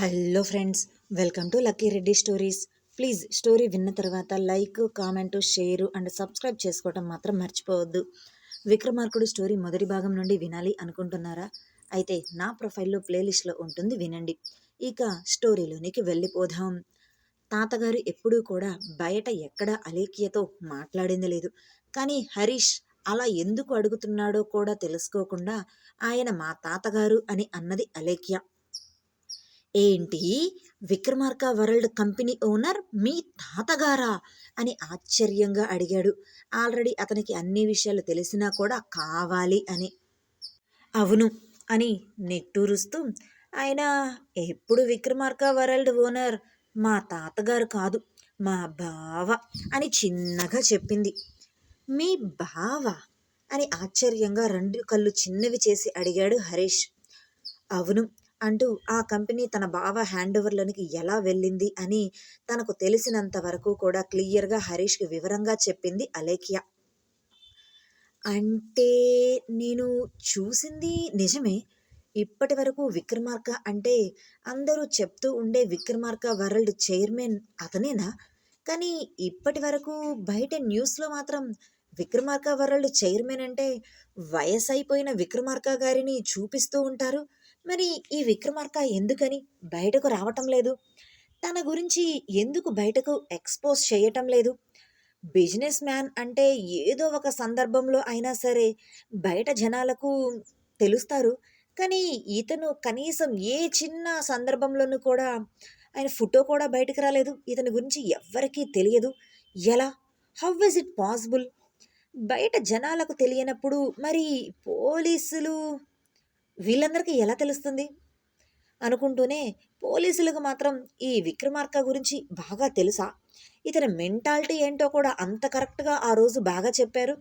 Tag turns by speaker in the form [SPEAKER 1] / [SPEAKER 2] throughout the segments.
[SPEAKER 1] Hello friends welcome to Lucky Reddy stories. Please story విన్న తర్వాత like comment share and subscribe చేసుకోవడం మాత్రం మర్చిపోవద్దు. విక్రమార్కుడు స్టోరీ మొదటి భాగం నుండి వినాలి అనుకుంటున్నారా? అయితే నా ప్రొఫైల్లో ప్లేలిస్ట్లో ఉంటుంది వినండి. ఇక స్టోరీలోనికి వెళ్ళిపోదాం. తాతగారు ఎప్పుడూ కూడా బయట ఎక్కడ అలేఖ్యతో మాట్లాడింది లేదు. కానీ హరీష్ అలా ఎందుకు అడుగుతున్నాడో కూడా తెలుసుకోకుండా ఆయన మా తాతగారు అని అన్నది అలేఖ్య. ఏంటి? విక్రమార్క వరల్డ్ కంపెనీ ఓనర్ మీ తాతగారా? అని ఆశ్చర్యంగా అడిగాడు. ఆల్రెడీ అతనికి అన్ని విషయాలు తెలిసినా కూడా కావాలి అని. అవును అని నెట్టూరుస్తూ ఆయన ఎప్పుడు విక్రమార్క వరల్డ్ ఓనర్ మా తాతగారు కాదు మా బావ అని చిన్నగా చెప్పింది. మీ బావ? అని ఆశ్చర్యంగా రెండు కళ్ళు చిన్నవి చేసి అడిగాడు హరీష్. అవును అంటూ ఆ కంపెనీ తన బావ హ్యాండ్ ఓవర్లోనికి ఎలా వెళ్ళింది అని తనకు తెలిసినంత వరకు కూడా క్లియర్గా హరీష్కి వివరంగా చెప్పింది అలేఖ్య. అంటే నేను చూసింది నిజమే. ఇప్పటి వరకు విక్రమార్క అంటే అందరూ చెప్తూ ఉండే విక్రమార్క వరల్డ్ చైర్మన్ అతనేనా? కానీ ఇప్పటి వరకు బయట న్యూస్లో మాత్రం విక్రమార్క వరల్డ్ చైర్మన్ అంటే వయసైపోయిన విక్రమార్క గారిని చూపిస్తూ ఉంటారు. మరి ఈ విక్రమార్క ఎందుకని బయటకు రావటం లేదు? తన గురించి ఎందుకు బయటకు ఎక్స్పోజ్ చేయటం లేదు? బిజినెస్ మ్యాన్ అంటే ఏదో ఒక సందర్భంలో అయినా సరే బయట జనాలకు తెలుస్తారు. కానీ ఇతను కనీసం ఏ చిన్న సందర్భంలోనూ కూడా ఆయన ఫోటో కూడా బయటకు రాలేదు. ఇతని గురించి ఎవ్వరికీ తెలియదు. ఎలా? హౌ ఇస్ ఇట్ పాసిబుల్ బయట జనాలకు తెలియనప్పుడు మరి పోలీసులు వీళ్ళందరికీ ఎలా తెలుస్తుంది? అనుకుంటూనే పోలీసులకు మాత్రం ఈ విక్రమార్క గురించి బాగా తెలుసా? ఇతని మెంటాలిటీ ఏంటో కూడా అంత కరెక్ట్గా ఆ రోజు బాగా చెప్పారు.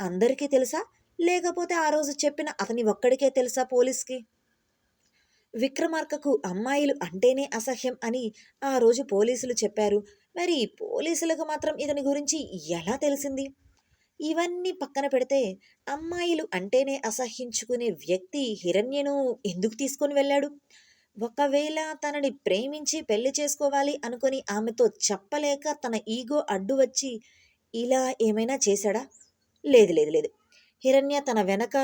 [SPEAKER 1] అందరికీ తెలుసా? లేకపోతే ఆ రోజు చెప్పిన అతని ఒక్కడికే తెలుసా పోలీస్కి? విక్రమార్కకు అమ్మాయిలు అంటేనే అసహ్యం అని ఆ రోజు పోలీసులు చెప్పారు. మరి పోలీసులకు మాత్రం ఇతని గురించి ఎలా తెలిసింది? ఇవన్నీ పక్కన పెడితే అమ్మాయిలు అంటేనే అసహ్యించుకునే వ్యక్తి హిరణ్యను ఎందుకు తీసుకొని వెళ్ళాడు? ఒకవేళ తనని ప్రేమించి పెళ్ళి చేసుకోవాలి అనుకుని ఆమెతో చెప్పలేక తన ఈగో అడ్డు వచ్చి ఇలా ఏమైనా చేశాడా? లేదు లేదు లేదు. హిరణ్య తన వెనక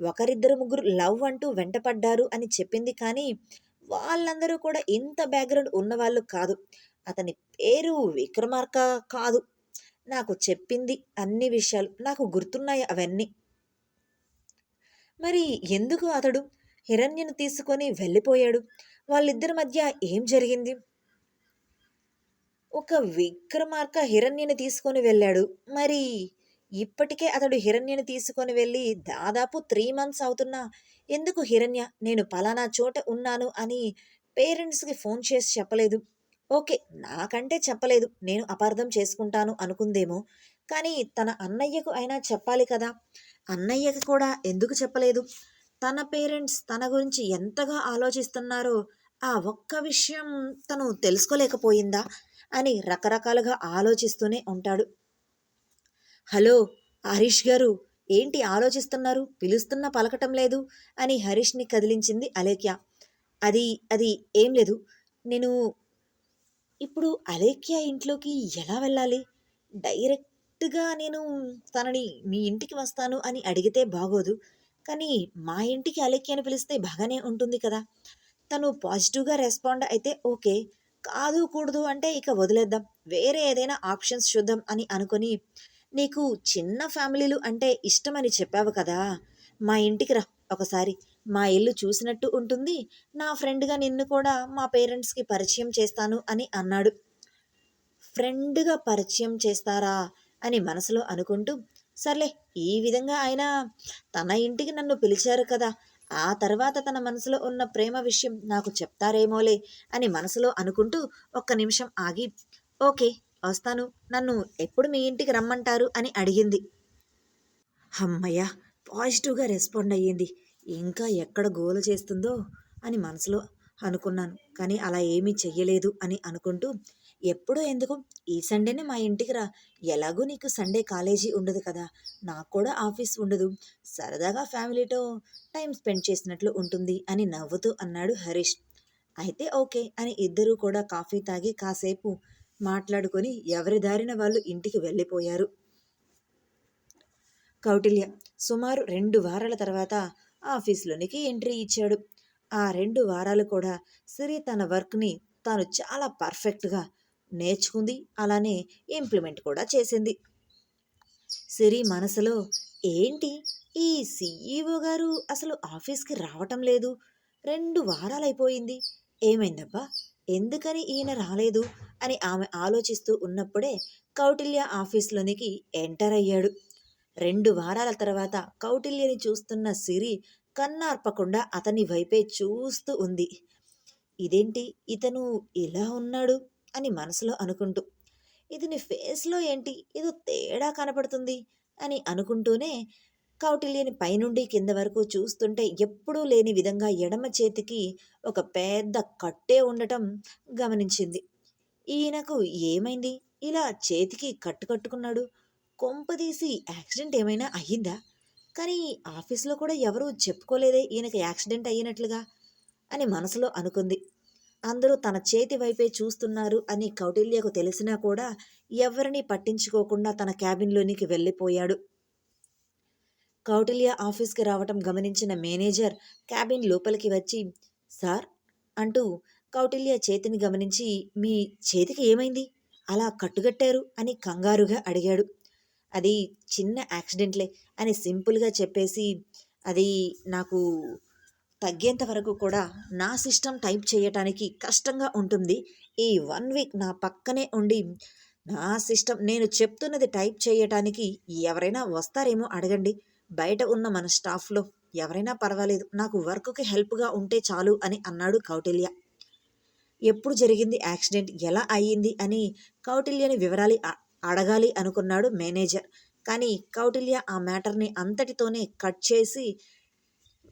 [SPEAKER 1] ఒకరిద్దరు ముగ్గురు లవ్ అంటూ వెంటపడ్డారు అని చెప్పింది కానీ వాళ్ళందరూ కూడా ఇంత బ్యాక్గ్రౌండ్ ఉన్నవాళ్ళు కాదు. అతని పేరు విక్రమార్క కాదు. నాకు చెప్పింది అన్ని విషయాలు. నాకు గుర్తున్నాయి అవన్నీ. మరి ఎందుకు అతడు హిరణ్యను తీసుకొని వెళ్ళిపోయాడు? వాళ్ళిద్దరి మధ్య ఏం జరిగింది? ఒక విక్రమార్క హిరణ్యని తీసుకొని వెళ్ళాడు. మరి ఇప్పటికే అతడు హిరణ్యని తీసుకొని వెళ్ళి దాదాపు త్రీ మంత్స్ అవుతున్నా. ఎందుకు హిరణ్య? నేను పలానా చోట ఉన్నాను అని పేరెంట్స్కి ఫోన్ చేసి చెప్పలేదు. ఓకే నాకంటే చెప్పలేదు. నేను అపార్థం చేసుకుంటాను అనుకుందేమో. కానీ తన అన్నయ్యకు అయినా చెప్పాలి కదా. అన్నయ్యకి కూడా ఎందుకు చెప్పలేదు? తన పేరెంట్స్ తన గురించి ఎంతగా ఆలోచిస్తున్నారో ఆ ఒక్క విషయం తను తెలుసుకోలేకపోయిందా అని రకరకాలుగా ఆలోచిస్తూనే ఉంటాడు. హలో హరీష్ గారు ఏంటి ఆలోచిస్తున్నారు? పిలుస్తున్నా పలకటం లేదు అని హరీష్ని కదిలించింది అలేఖ్య. అది అది ఏం లేదు. నేను ఇప్పుడు అలేఖ్య ఇంట్లోకి ఎలా వెళ్ళాలి? డైరెక్ట్గా నేను తనని మీ ఇంటికి వస్తాను అని అడిగితే బాగోదు. కానీ మా ఇంటికి అలేఖ్య అని పిలిస్తే బాగానే ఉంటుంది కదా. తను పాజిటివ్గా రెస్పాండ్ అయితే ఓకే. కాదు కూడదు అంటే ఇక వదిలేద్దాం. వేరే ఏదైనా ఆప్షన్స్ చూద్దాం అని అనుకొని నీకు చిన్న ఫ్యామిలీలు అంటే ఇష్టమని చెప్పావు కదా. మా ఇంటికి రా ఒకసారి. మా ఇల్లు చూసినట్టు ఉంటుంది. నా ఫ్రెండ్గా నిన్ను కూడా మా పేరెంట్స్కి పరిచయం చేస్తాను అని అన్నాడు. ఫ్రెండ్గా పరిచయం చేస్తారా అని మనసులో అనుకుంటూ సర్లే ఈ విధంగా ఆయన తన ఇంటికి నన్ను పిలిచారు కదా ఆ తర్వాత తన మనసులో ఉన్న ప్రేమ విషయం నాకు చెప్తారేమోలే అని మనసులో అనుకుంటూ ఒక్క నిమిషం ఆగి ఓకే వస్తాను నన్ను ఎప్పుడు మీ ఇంటికి రమ్మంటారు అని అడిగింది. అమ్మయ్య పాజిటివ్గా రెస్పాండ్ అయ్యింది. ఇంకా ఎక్కడ గోల చేస్తుందో అని మనసులో అనుకున్నాను. కానీ అలా ఏమీ చెయ్యలేదు అని అనుకుంటూ ఎప్పుడో ఎందుకు ఈ సండేనే మా ఇంటికి రా. ఎలాగో నీకు సండే కాలేజీ ఉండదు కదా. నాకు కూడా ఆఫీస్ ఉండదు. సరదాగా ఫ్యామిలీతో టైం స్పెండ్ చేసినట్లు ఉంటుంది అని నవ్వుతూ అన్నాడు హరీష్. అయితే ఓకే అని ఇద్దరూ కూడా కాఫీ తాగి కాసేపు మాట్లాడుకొని ఎవరి దారిన వాళ్ళు ఇంటికి వెళ్ళిపోయారు. కౌటిల్య సుమారు రెండు వారాల తర్వాత ఆఫీస్లోనికి ఎంట్రీ ఇచ్చాడు. ఆ రెండు వారాలు కూడా సిరి తన వర్క్ని తాను చాలా పర్ఫెక్ట్గా నేర్చుకుంది. అలానే ఇంప్లిమెంట్ కూడా చేసింది. సిరి మనసులో ఏంటి? ఈ సీఈఓ గారు అసలు ఆఫీస్కి రావటం లేదు. రెండు వారాలైపోయింది. ఏమైందబ్బా? ఎందుకని ఈయన రాలేదు? అని ఆమె ఆలోచిస్తూ ఉన్నప్పుడే కౌటిల్య ఆఫీస్లోనికి ఎంటర్ అయ్యాడు. రెండు వారాల తర్వాత కౌటిల్యని చూస్తున్న సిరి కన్నార్పకుండా అతని వైపే చూస్తూ ఉంది. ఇదేంటి? ఇతను ఇలా ఉన్నాడు? అని మనసులో అనుకుంటూ. ఇతని ఫేస్లో ఏంటి? ఏదో తేడా కనపడుతుంది అని అనుకుంటూనే కౌటిల్యని పైనుండి కింద వరకు చూస్తుంటే ఎప్పుడూ లేని విధంగా ఎడమ చేతికి ఒక పెద్ద కట్టే ఉండటం గమనించింది. ఈయనకు ఏమైంది? ఇలా చేతికి కట్టు కట్టుకున్నాడు? కొంపదీసి యాక్సిడెంట్ ఏమైనా అయ్యిందా? కానీ ఆఫీస్లో కూడా ఎవరూ చెప్పుకోలేదే ఈయనకి యాక్సిడెంట్ అయినట్లుగా అని మనసులో అనుకుంది. అందరూ తన చేతి వైపే చూస్తున్నారు అని కౌటిల్యకు తెలిసినా కూడా ఎవరిని పట్టించుకోకుండా తన క్యాబిన్లోనికి వెళ్ళిపోయాడు. కౌటిల్య ఆఫీస్కి రావటం గమనించిన మేనేజర్ క్యాబిన్ లోపలికి వచ్చి సార్ అంటూ కౌటిల్య చేతిని గమనించి మీ చేతికి ఏమైంది? అలా కట్టుగట్టారు? అని కంగారుగా అడిగాడు. అది చిన్న యాక్సిడెంట్లే అని సింపుల్గా చెప్పేసి అది నాకు తగ్గేంత వరకు కూడా నా సిస్టమ్ టైప్ చేయటానికి కష్టంగా ఉంటుంది. ఈ వన్ వీక్ నా పక్కనే ఉండి నా సిస్టమ్ నేను చెప్తున్నది టైప్ చేయటానికి ఎవరైనా వస్తారేమో అడగండి. బయట ఉన్న మన స్టాఫ్లో ఎవరైనా పర్వాలేదు నాకు వర్క్కి హెల్ప్గా ఉంటే చాలు అని అన్నాడు కౌటిల్య. ఎప్పుడు జరిగింది యాక్సిడెంట్? ఎలా అయ్యింది? అని కౌటిల్యని వివరాలు అడగాలి అనుకున్నాడు మేనేజర్. కానీ కౌటిల్య ఆ మ్యాటర్ని అంతటితోనే కట్ చేసి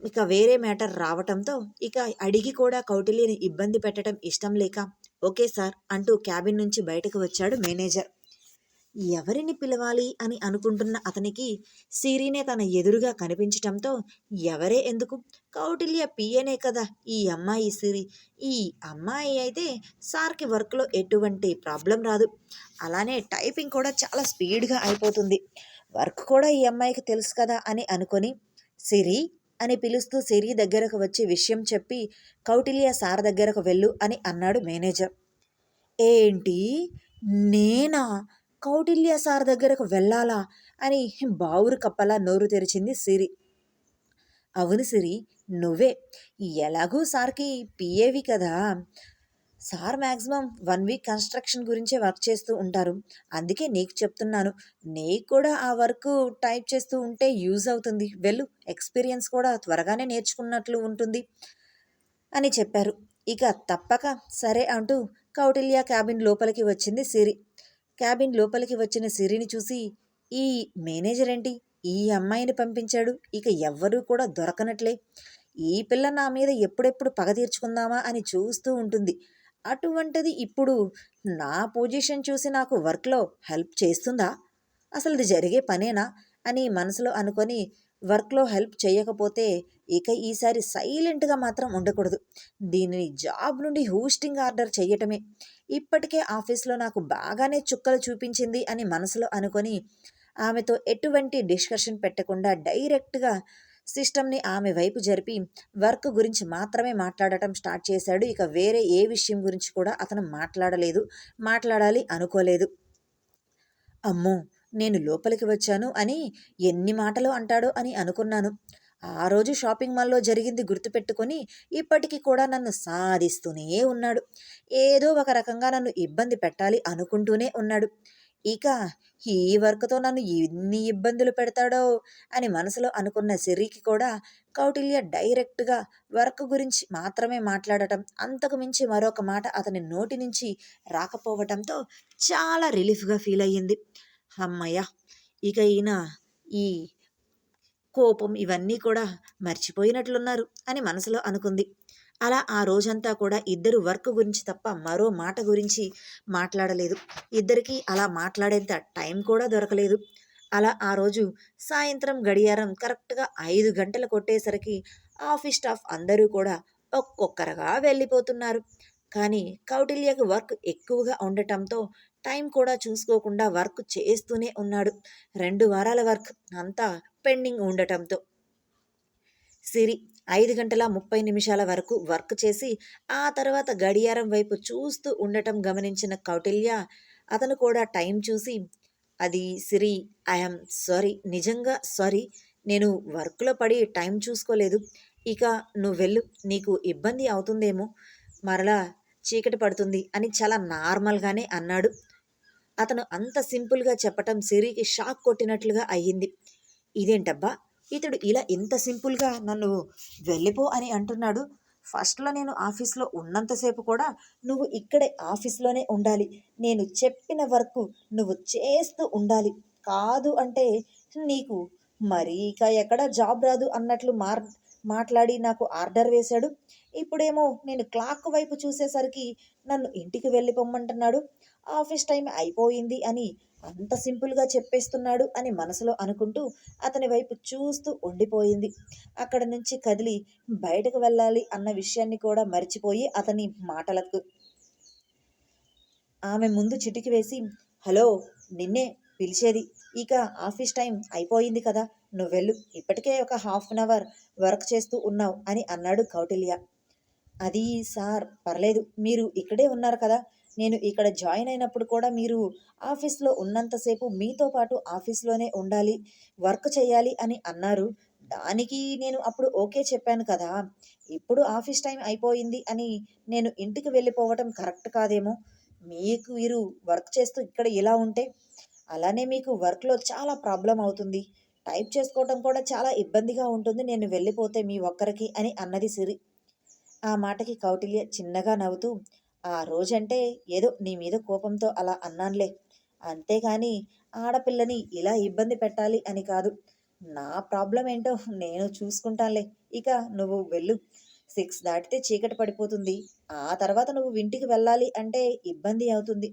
[SPEAKER 1] ఇక వేరే మ్యాటర్ రావటంతో ఇక అడిగి కూడా కౌటిల్యని ఇబ్బంది పెట్టడం ఇష్టం లేక ఓకే సార్ అంటూ క్యాబిన్ నుంచి బయటకు వచ్చాడు మేనేజర్. ఎవరిని పిలవాలి అని అనుకుంటున్న అతనికి సిరినే తన ఎదురుగా కనిపించటంతో ఎవరే ఎందుకు? కౌటిల్య పియనే కదా ఈ అమ్మాయి సిరి. ఈ అమ్మాయి అయితే సార్కి వర్క్లో ఎటువంటి ప్రాబ్లం రాదు. అలానే టైపింగ్ కూడా చాలా స్పీడ్గా అయిపోతుంది. వర్క్ కూడా ఈ అమ్మాయికి తెలుసు కదా అని అనుకొని సిరి అని పిలుస్తూ సిరి దగ్గరకు వచ్చి విషయం చెప్పి కౌటిల్య సార్ దగ్గరకు వెళ్ళు అని అన్నాడు మేనేజర్. ఏంటి? నేనా? కౌటిల్య సార్ దగ్గరకు వెళ్ళాలా? అని బావురు కప్పలా నోరు తెరిచింది సిరి. అవును సిరి నువ్వే. ఎలాగూ సార్కి పిఏవి కదా. Sir maximum one week construction గురించే వర్క్ చేస్తూ ఉంటారు. అందుకే నీకు చెప్తున్నాను. నీకు కూడా ఆ వర్క్ టైప్ చేస్తూ ఉంటే యూజ్ అవుతుంది. వెళ్ళు ఎక్స్పీరియన్స్ కూడా త్వరగానే నేర్చుకున్నట్లు ఉంటుంది అని చెప్పారు. ఇక తప్పక సరే అంటూ కౌటిల్య క్యాబిన్ లోపలికి వచ్చింది సిరి. క్యాబిన్ లోపలికి వచ్చిన సిరిని చూసి ఈ మేనేజర్ ఏంటి ఈ అమ్మాయిని పంపించాడు. ఇక ఎవ్వరూ కూడా దొరకనట్లే. ఈ పిల్ల నా మీద ఎప్పుడెప్పుడు పగ తీర్చుకుందామా? అని చూస్తూ ఉంటుంది. అటువంటిది ఇప్పుడు నా పొజిషన్ చూసి నాకు వర్క్లో హెల్ప్ చేస్తుందా? అసలు ఇది జరిగే పనేనా? అని మనసులో అనుకొని వర్క్లో హెల్ప్ చేయకపోతే ఇక ఈసారి సైలెంట్గా మాత్రం ఉండకూడదు. దీనిని జాబ్ నుండి హోస్టింగ్ ఆర్డర్ చేయటమే. ఇప్పటికే ఆఫీస్లో నాకు బాగానే చుక్కలు చూపించింది అని మనసులో అనుకొని ఆమెతో ఎటువంటి డిస్కషన్ పెట్టకుండా డైరెక్ట్గా సిస్టమ్ని ఆమె వైపు జరిపి వర్క్ గురించి మాత్రమే మాట్లాడటం స్టార్ట్ చేశాడు. ఇక వేరే ఏ విషయం గురించి కూడా అతను మాట్లాడలేదు మాట్లాడాలి అనుకోలేదు. అమ్మో నేను లోపలికి వచ్చాను అని ఎన్ని మాటలు అంటాడో అని అనుకున్నాను. ఆ రోజు షాపింగ్ మాల్లో జరిగింది గుర్తుపెట్టుకొని ఇప్పటికీ కూడా నన్ను సాధిస్తూనే ఉన్నాడు. ఏదో ఒక రకంగా నన్ను ఇబ్బంది పెట్టాలి అనుకుంటూనే ఉన్నాడు. ఇక ఈ వర్క్తో నన్ను ఎన్ని ఇబ్బందులు పెడతాడో అని మనసులో అనుకున్న సిరికి కూడా కౌటిల్య డైరెక్ట్గా వర్క్ గురించి మాత్రమే మాట్లాడటం అంతకు మించి మరొక మాట అతని నోటి నుంచి రాకపోవటంతో చాలా రిలీఫ్గా ఫీల్ అయ్యింది. అమ్మయ్య! ఇక ఈయన ఈ కోపం ఇవన్నీ కూడా మర్చిపోయినట్లున్నారు అని మనసులో అనుకుంది. అలా ఆ రోజంతా కూడా ఇద్దరు వర్క్ గురించి తప్ప మరో మాట గురించి మాట్లాడలేదు. ఇద్దరికీ అలా మాట్లాడేంత టైం కూడా దొరకలేదు. అలా ఆ రోజు సాయంత్రం గడియారం కరెక్ట్గా ఐదు గంటలు కొట్టేసరికి ఆఫీస్ స్టాఫ్ అందరూ కూడా ఒక్కొక్కరుగా వెళ్ళిపోతున్నారు. కానీ కౌటిల్యకు వర్క్ ఎక్కువగా ఉండటంతో టైం కూడా చూసుకోకుండా వర్క్ చేస్తూనే ఉన్నాడు. రెండు వారాల వర్క్ అంతా పెండింగ్ ఉండటంతో. సిరి ఐదు గంటల 30 నిమిషాల వరకు వర్క్ చేసి, ఆ తర్వాత గడియారం వైపు చూస్తూ ఉండటం గమనించిన కౌటిల్య అతను కూడా టైం చూసి, "అది సిరి ఐ సారీ. నిజంగా సారీ. నేను వర్క్‌లో పడి టైం చూసుకోలేదు. ఇక నువ్వు వెళ్ళు నీకు ఇబ్బంది అవుతుందేమో. మరలా చీకటి పడుతుంది" అని చాలా నార్మల్‌గానే అన్నాడు. అతను అంత సింపుల్‌గా చెప్పటం సిరికి షాక్ కొట్టినట్లుగా అయ్యింది. ఇదేంటబ్బా! ఇతడు ఇలా ఇంత సింపుల్‌గా నన్ను వెళ్ళిపో అని అంటున్నాడు. ఫస్ట్‌లో నేను ఆఫీస్‌లో ఉన్నంతసేపు కూడా నువ్వు ఇక్కడే ఆఫీస్‌లోనే ఉండాలి. నేను చెప్పిన వర్కు నువ్వు చేస్తూ ఉండాలి. కాదు అంటే నీకు మరీ ఇక ఎక్కడ జాబ్ రాదు అన్నట్లు మార్ మాట్లాడి నాకు ఆర్డర్ వేశాడు. ఇప్పుడేమో నేను క్లాక్ వైపు చూసేసరికి నన్ను ఇంటికి వెళ్ళిపొమ్మంటున్నాడు. ఆఫీస్ టైం అయిపోయింది అని అంత సింపుల్‌గా చెప్పేస్తున్నాడు అని మనసులో అనుకుంటూ అతని వైపు చూస్తూ ఉండిపోయింది. అక్కడ నుంచి కదిలి బయటకు వెళ్ళాలి అన్న విషయాన్ని కూడా మరిచిపోయి అతని మాటలకు ఆమె ముందు చిటికి వేసి, "హలో! నిన్నే పిలిచేది. ఇక ఆఫీస్ టైం అయిపోయింది కదా! నువ్వెళ్ళు. ఇప్పటికే ఒక హాఫ్ అన్ అవర్ వర్క్ చేస్తూ ఉన్నావు" అని అన్నాడు కౌటిల్య. "అది సార్ పర్లేదు. మీరు ఇక్కడే ఉన్నారు కదా! నేను ఇక్కడ జాయిన్ అయినప్పుడు కూడా మీరు ఆఫీస్‌లో ఉన్నంతసేపు మీతో పాటు ఆఫీస్‌లోనే ఉండాలి. వర్క్ చేయాలి అని అన్నారు. దానికి నేను అప్పుడు ఓకే చెప్పాను కదా! ఇప్పుడు ఆఫీస్ టైం అయిపోయింది అని నేను ఇంటికి వెళ్ళిపోవటం కరెక్ట్ కాదేమో! మీకు మీరు వర్క్ చేస్తూ ఇక్కడ ఇలా ఉంటే, అలానే మీకు వర్క్‌లో చాలా ప్రాబ్లం అవుతుంది. టైప్ చేసుకోవటం కూడా చాలా ఇబ్బందిగా ఉంటుంది నేను వెళ్ళిపోతే మీ ఒక్కరికి" అని అన్నది సిరి. ఆ మాటకి కౌటిల్య చిన్నగా నవ్వుతూ, "ఆ రోజంటే ఏదో నీ మీద కోపంతో అలా అన్నానులే. అంతేగాని ఆడపిల్లని ఇలా ఇబ్బంది పెట్టాలి అని కాదు. నా ప్రాబ్లం ఏంటో నేను చూసుకుంటానులే. ఇక నువ్వు వెళ్ళు. సిక్స్ దాటితే చీకటి పడిపోతుంది. ఆ తర్వాత నువ్వు ఇంటికి వెళ్ళాలి అంటే ఇబ్బంది అవుతుంది.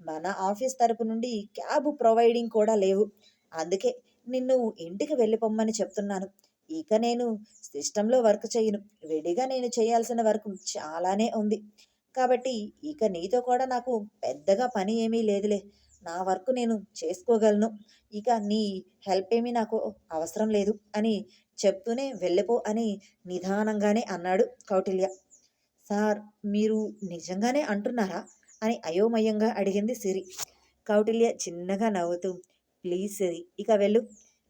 [SPEAKER 1] మన ఆఫీస్ తరపు నుండి క్యాబ్ ప్రొవైడింగ్ కూడా లేవు. అందుకే నిన్ను ఇంటికి వెళ్ళిపొమ్మని చెప్తున్నాను. ఇక నేను సిస్టంలో వర్క్ చేయను విడిగా నేను చేయాల్సిన వర్క్ చాలానే ఉంది. కాబట్టి ఇక నీతో కూడా నాకు పెద్దగా పని ఏమీ లేదులే. నా వర్క్ నేను చేసుకోగలను. ఇక నీ హెల్ప్ ఏమీ నాకు అవసరం లేదు" అని చెప్తూనే వెళ్ళిపో అని నిదానంగానే అన్నాడు కౌటిల్య. "సార్ మీరు నిజంగానే అంటున్నారా?" అని అయోమయంగా అడిగింది సిరి. కౌటిల్య చిన్నగా నవ్వుతూ, "ప్లీజ్ సిరి ఇక వెళ్ళు.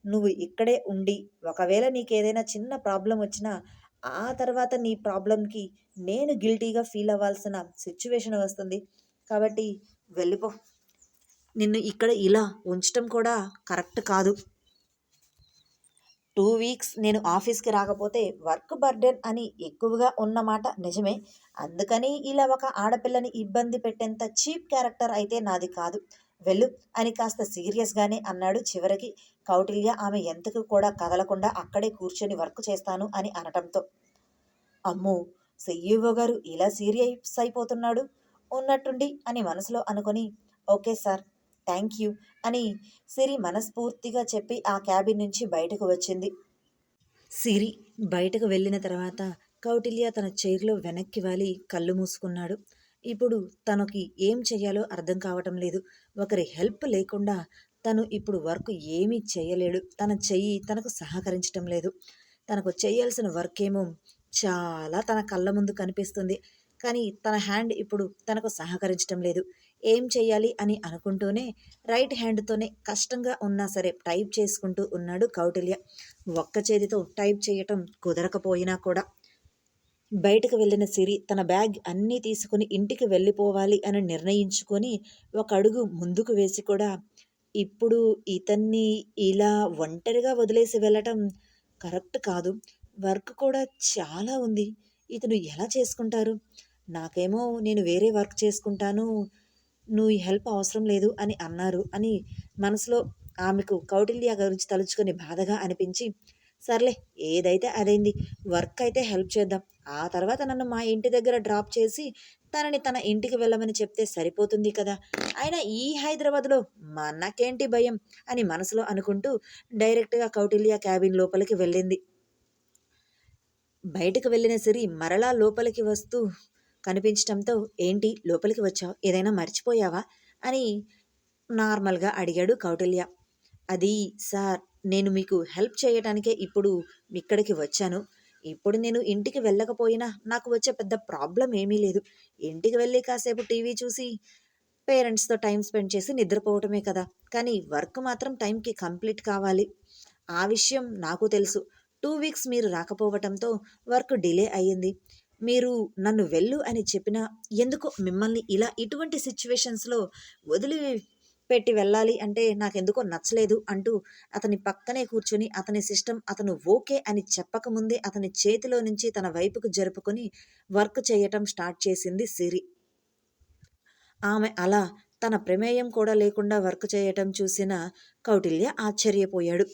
[SPEAKER 1] నువ్వు ఇక్కడే ఉండి ఒకవేళ నీకేదైనా చిన్న ప్రాబ్లం వచ్చినా ఆ తర్వాత నీ ప్రాబ్లంకి నేను గిల్టీగా ఫీల్ అవ్వాల్సిన సిచ్యువేషన్ వస్తుంది. కాబట్టి వెళ్ళిపో. నిన్ను ఇక్కడ ఇలా ఉంచటం కూడా కరెక్ట్ కాదు. టూ వీక్స్ నేను ఆఫీస్‌కి రాకపోతే వర్క్ బర్డెన్ అని ఎక్కువగా ఉన్నమాట నిజమే. అందుకని ఇలా ఒక ఆడపిల్లని ఇబ్బంది పెట్టేంత చీప్ క్యారెక్టర్ అయితే నాది కాదు. వెళ్ళు" అని కాస్త సీరియస్‌గానే అన్నాడు. చివరికి కౌటిల్య ఆమె ఎంతకు కూడా కదలకుండా అక్కడే కూర్చొని వర్క్ చేస్తాను అని అనటంతో. అమ్మో! సీఈఓ గారు ఇలా సీరియస్ అయిపోతున్నాడు ఉన్నట్టుండి అని మనసులో అనుకొని, "ఓకే సార్. థ్యాంక్ యూ" అని సిరి మనస్ఫూర్తిగా చెప్పి ఆ క్యాబిన్ నుంచి బయటకు వచ్చింది. సిరి బయటకు వెళ్ళిన తర్వాత కౌటిల్య తన చైర్‌లో వెనక్కి వాలి కళ్ళు మూసుకున్నాడు. ఇప్పుడు తనకి ఏం చెయ్యాలో అర్థం కావటం లేదు. ఒకరి హెల్ప్ లేకుండా తను ఇప్పుడు వర్క్ ఏమీ చేయలేడు తన చెయ్యి తనకు సహకరించటం లేదు. తనకు చెయ్యాల్సిన వర్కేమో చాలా తన కళ్ళ ముందు కనిపిస్తుంది. కానీ తన హ్యాండ్ ఇప్పుడు తనకు సహకరించటం లేదు. ఏం చేయాలి అని అనుకుంటూనే రైట్ హ్యాండ్‌తోనే కష్టంగా ఉన్నా సరే టైప్ చేసుకుంటూ ఉన్నాడు కౌటిల్య. ఒక్క చేతితో టైప్ చేయటం కుదరకపోయినా కూడా. బయటకు వెళ్ళిన సిరి తన బ్యాగ్ అన్నీ తీసుకొని ఇంటికి వెళ్ళిపోవాలి అని నిర్ణయించుకొని ఒక అడుగు ముందుకు వేసి కూడా, ఇప్పుడు ఇతన్ని ఇలా ఒంటరిగా వదిలేసి వెళ్ళటం కరెక్ట్ కాదు. వర్క్ కూడా చాలా ఉంది. ఇతను ఎలా చేసుకుంటారు? నాకేమో నేను వేరే వర్క్ చేసుకుంటాను. నువ్వు హెల్ప్ అవసరం లేదు అని అన్నారు అని మనసులో ఆమెకు కౌటిల్య గురించి తలుచుకొని బాధగా అనిపించి, సర్లే ఏదైతే అదైంది. వర్క్ అయితే హెల్ప్ చేద్దాం. ఆ తర్వాత నన్ను మా ఇంటి దగ్గర డ్రాప్ చేసి తనని తన ఇంటికి వెళ్ళమని చెప్తే సరిపోతుంది కదా! అయినా ఈ హైదరాబాద్‌లో మనకేంటి భయం అని మనసులో అనుకుంటూ డైరెక్ట్‌గా కౌటిల్య క్యాబిన్ లోపలికి వెళ్ళింది. బయటకు వెళ్ళిన సిరి మరలా లోపలికి వస్తూ కనిపించటంతో ఏంటి లోపలికి వచ్చావు ఏదైనా మర్చిపోయావా అని నార్మల్గా అడిగాడు కౌటిల్య అది సార్ నేను మీకు హెల్ప్ చేయటానికే ఇప్పుడు ఇక్కడికి వచ్చాను. ఇప్పుడు నేను ఇంటికి వెళ్ళకపోయినా నాకు వచ్చే పెద్ద ప్రాబ్లం ఏమీ లేదు. ఇంటికి వెళ్ళి కాసేపు టీవీ చూసి పేరెంట్స్తో టైం స్పెండ్ చేసి నిద్రపోవటమే కదా. కానీ వర్క్ మాత్రం టైంకి కంప్లీట్ కావాలి. ఆ విషయం నాకు తెలుసు. టూ వీక్స్ మీరు రాకపోవటంతో వర్క్ డిలే అయ్యింది. మీరు నన్ను వెళ్ళు అని చెప్పినా ఎందుకో మిమ్మల్ని ఇలా ఇటువంటి సిచ్యువేషన్స్లో వదిలి పెట్టి వెళ్ళాలి అంటే నాకెందుకో నచ్చలేదు అంటూ అతని పక్కనే కూర్చొని అతని సిస్టమ్ అతను ఓకే అని చెప్పకముందే అతని చేతిలో నుంచి తన వైపుకు జరుపుకొని వర్క్ చేయటం స్టార్ట్ చేసింది సిరి. ఆమె అలా తన ప్రమేయం కూడా లేకుండా వర్క్ చేయటం చూసిన కౌటిల్య ఆశ్చర్యపోయాడు.